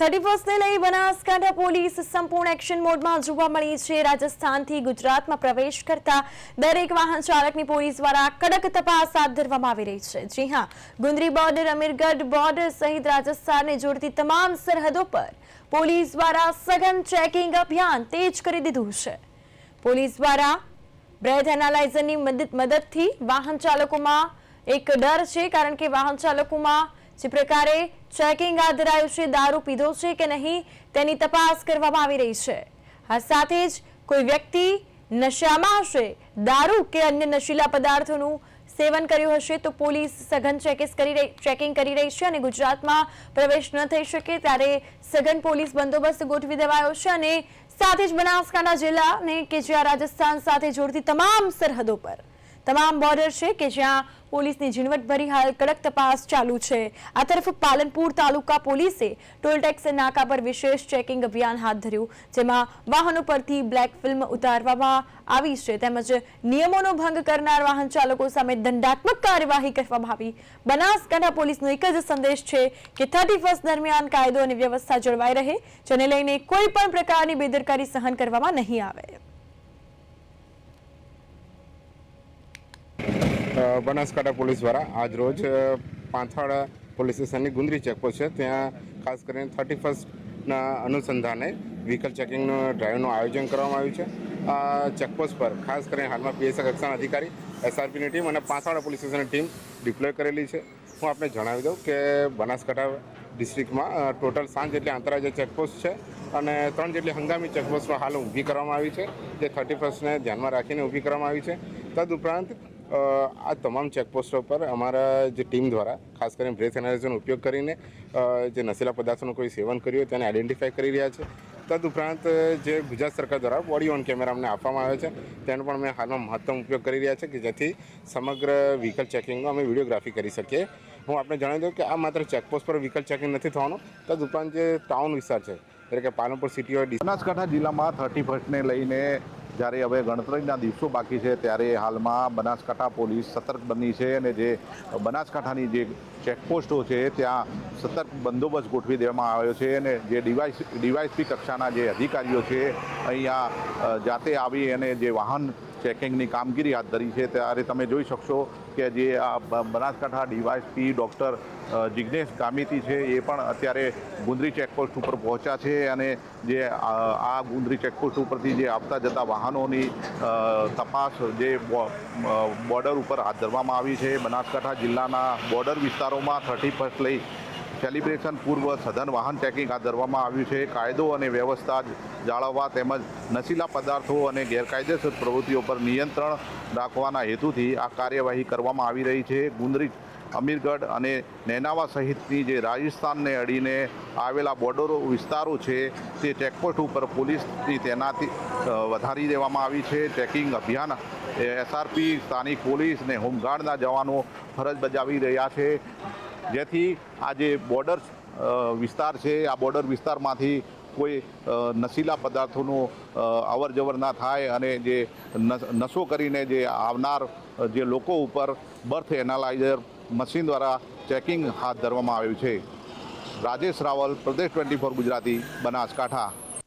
Thirty ફર્સ્ટને લઈ Banaskantha police સંપૂર્ણ action મોડમાં જોવા મળી છે. રાજસ્થાનથી ગુજરાતમાં પ્રવેશ કરતા દરેક વાહન ચાલકની પોલીસ દ્વારા કડક તપાસ હાથ ધરવામાં આવી રહી છે. જી હા, ગુંદરી બોર્ડર, અમીરગઢ બોર્ડર સહિત રાજસ્થાનને જોડતી તમામ સરહદો પર પોલીસ દ્વારા સઘન ચેકિંગ અભિયાન તેજ કરી દીધું છે. પોલીસ દ્વારા બ્રેથ એનાલાઇઝરની મદદ મદદથી વાહન ચાલકોમાં એક ડર છે, કારણ કે વાહન ચાલકોમાં જે પ્રકારે ચેકિંગ હાથ ધરાયું છે, દારૂ પીધો છે કે નહીં, તેની તપાસ કરવામાં આવી રહી છે. આ સાથે જ કોઈ વ્યક્તિ નશામાં હશે, દારૂ કે અન્ય નશીલા પદાર્થોનું સેવન કર્યું હશે, તો પોલીસ સઘન ચેકિસ કરી રહી ચેકિંગ કરી રહી છે અને ગુજરાતમાં પ્રવેશ ન થઈ શકે ત્યારે સઘન પોલીસ બંદોબસ્ત ગોઠવી દેવાયો છે અને સાથે જ બનાસકાંઠા જિલ્લાને કે જ્યાં રાજસ્થાન સાથે જોડતી તમામ સરહદો પર તમામ બોર્ડર છે કે જ્યાં પોલીસની ઝીણવટભરી હાલ કડક તપાસ ચાલુ છે. આ તરફ પાલનપુર તાલુકા પોલીસે ટોલ નાકા પર વિશેષ ચેકિંગ અભિયાન હાથ ધર્યું, જેમાં વાહનો પરથી બ્લેક ફિલ્મ ઉતારવામાં આવી છે. તેમજ નિયમોનો ભંગ કરનાર વાહન ચાલકો સામે દંડાત્મક કાર્યવાહી કરવામાં આવી. બનાસકાંઠા પોલીસનો એક જ સંદેશ છે કે થર્ટી ફર્સ્ટ દરમિયાન કાયદો અને વ્યવસ્થા જળવાઈ રહે, જેને લઈને કોઈ પણ પ્રકારની બેદરકારી સહન કરવામાં નહીં આવે. બનાસકાંઠા પોલીસ દ્વારા આજ રોજ પાંથાળ પોલીસ સ્ટેશનની ગુંદરી ચેકપોસ્ટ છે. ત્યાં ખાસ કરીને થર્ટી ફર્સ્ટના અનુસંધાને વ્હીકલ ચેકિંગનું ડ્રાઈવનું આયોજન કરવામાં આવ્યું છે. આ ચેકપોસ્ટ પર ખાસ કરીને હાલમાં પીએસઆઈ કક્ષાના અધિકારી, એસઆરપીની ટીમ અને પાંથાળ પોલીસ સ્ટેશનની ટીમ ડિપ્લોય કરેલી છે. હું આપને જણાવી દઉં કે બનાસકાંઠા ડિસ્ટ્રિક્ટમાં ટોટલ સાત જેટલી આંતરરાજ્ય ચેકપોસ્ટ છે અને ત્રણ જેટલી હંગામી ચેકપોસ્ટો હાલ ઊભી કરવામાં આવી છે. જે થર્ટી ફર્સ્ટને ધ્યાનમાં રાખીને ઊભી કરવામાં આવી છે. તદુપરાંત આ તમામ ચેકપોસ્ટો પર અમારા જે ટીમ દ્વારા, ખાસ કરીને બ્રેથ એનાલિઝનો ઉપયોગ કરીને જે નશીલા પદાર્થોનું કોઈ સેવન કર્યું હોય તેને આઈડેન્ટિફાઈ કરી રહ્યા છે. તદુપરાંત જે ગુજરાત સરકાર દ્વારા બોડી ઓન કેમેરા અમને આપવામાં આવે છે, તેનો પણ અમે હાલમાં મહત્તમ ઉપયોગ કરી રહ્યા છે કે જેથી સમગ્ર વ્હીકલ ચેકિંગનો અમે વિડીયોગ્રાફી કરી શકીએ. હું આપણે જણાવી દઉં કે આ માત્ર ચેકપોસ્ટ પર વ્હીકલ ચેકિંગ નથી થવાનું તદુપરાંત જે ટાઉન વિસ્તાર છે, એટલે કે પાલનપુર સિટી હોય બનાસકાંઠા જિલ્લામાં થર્ટી ફર્સ્ટને લઈને જ્યારે હવે ગણતરીના દિવસો બાકી છે ત્યારે હાલમાં બનાસકાંઠા પોલીસ સતર્ક બની છે અને જે બનાસકાંઠાની જે ચેકપોસ્ટો છે ત્યાં સતર્ક બંદોબસ્ત ગોઠવી દેવામાં આવ્યો છે અને જે ડિવાઇસ ડીવાયસપી કક્ષાના જે અધિકારીઓ છે, અહીંયા જાતે આવી અને જે વાહન ચેકિંગની કામગીરી હાથ ધરી છે. ત્યારે તમે જોઈ શકશો કે જે આ બનાસકાંઠા ડીવાયસપી ડૉક્ટર જિજ્ઞેશ ગામિતી છે, એ પણ અત્યારે ગુંદરી ચેકપોસ્ટ ઉપર પહોંચ્યા છે અને જે આ આ ગુંદરી ચેકપોસ્ટ ઉપરથી જે આવતા જતા વાહનોની તપાસ જે બોર્ડર ઉપર હાથ ધરવામાં આવી છે. બનાસકાંઠા જિલ્લાના બોર્ડર વિસ્તારોમાં થર્ટી ફર્સ્ટ લઈ સેલિબ્રેશન પૂર્વ સઘન વાહન ચેકિંગ હાથ ધરવામાં આવ્યું છે. કાયદો અને વ્યવસ્થા જાળવવા તેમજ નશીલા પદાર્થો અને ગેરકાયદેસર પ્રવૃત્તિઓ પર નિયંત્રણ રાખવાના હેતુથી આ કાર્યવાહી કરવામાં આવી રહી છે. ગુંદરી અમીરગઢ અને નેનાવા સહિતની જે રાજસ્થાનને અડીને આવેલા બોર્ડરો, વિસ્તારો છે, તે ચેકપોસ્ટ ઉપર પોલીસની તૈનાતી વધારી દેવામાં આવી છે. ચેકિંગ અભિયાન એસઆરપી, સ્થાનિક પોલીસ અને હોમગાર્ડના જવાનો ફરજ બજાવી રહ્યા છે. જેથી આ જે બોર્ડર વિસ્તાર છે, આ બોર્ડર વિસ્તારમાંથી કોઈ નશીલા પદાર્થોનું અવર જવર ના થાય અને જે નશો કરીને જે આવનાર જે લોકો ઉપર બર્થ એનાલાઇઝર મશીન દ્વારા ચેકિંગ હાથ ધરવામાં આવ્યું છે. રાજેશ રાવલ, પ્રદેશ ટ્વેન્ટી ફોર ગુજરાતી, બનાસકાંઠા.